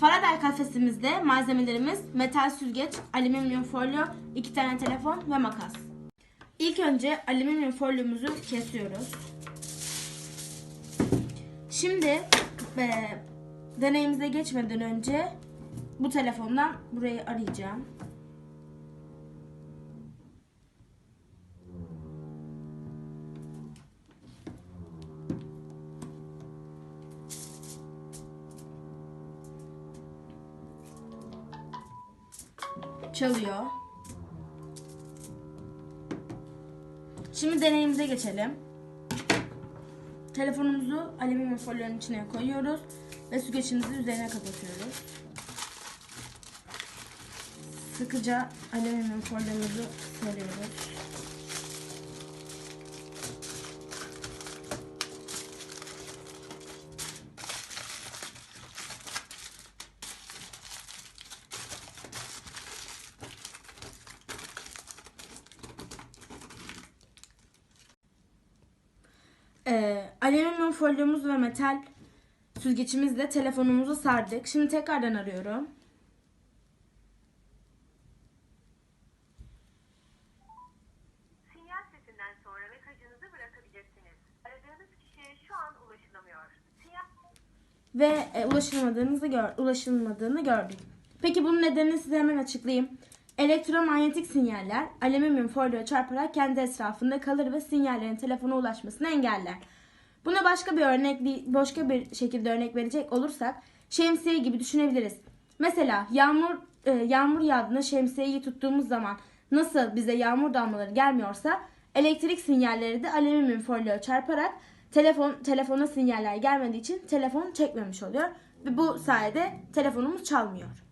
Faraday kafesimizde malzemelerimiz metal süzgeç, alüminyum folyo, iki tane telefon ve makas. İlk önce alüminyum folyomuzu kesiyoruz. Şimdi e, deneyimize geçmeden önce bu telefondan burayı arayacağım. Çalıyor. Şimdi deneyimize geçelim. Telefonumuzu alüminyum folyonun içine koyuyoruz ve süzgeçimizi üzerine kapatıyoruz. Sıkıca alüminyum folyomuzu seriyoruz. Alüminyum folyomuz ve metal süzgeçimizle telefonumuzu sardık. Şimdi tekrardan arıyorum. Sinyal sesinden sonra mesajınızı bırakabilirsiniz. Aradığınız kişiye şu an ulaşılamıyor. Sinyal ve e, ulaşılmadığınızı gör, ulaşılmadığını gördük. Peki bunun nedenini size hemen açıklayayım. Elektromanyetik sinyaller alüminyum folyoya çarparak kendi etrafında kalır ve sinyallerin telefona ulaşmasını engeller. Buna başka bir örnek başka bir şekilde örnek verecek olursak şemsiye gibi düşünebiliriz. Mesela yağmur e, yağmur yağdığında şemsiyeyi tuttuğumuz zaman nasıl bize yağmur damlaları gelmiyorsa elektrik sinyalleri de alüminyum folyoya çarparak telefon telefona sinyaller gelmediği için telefon çekmemiş oluyor ve bu sayede telefonumuz çalmıyor.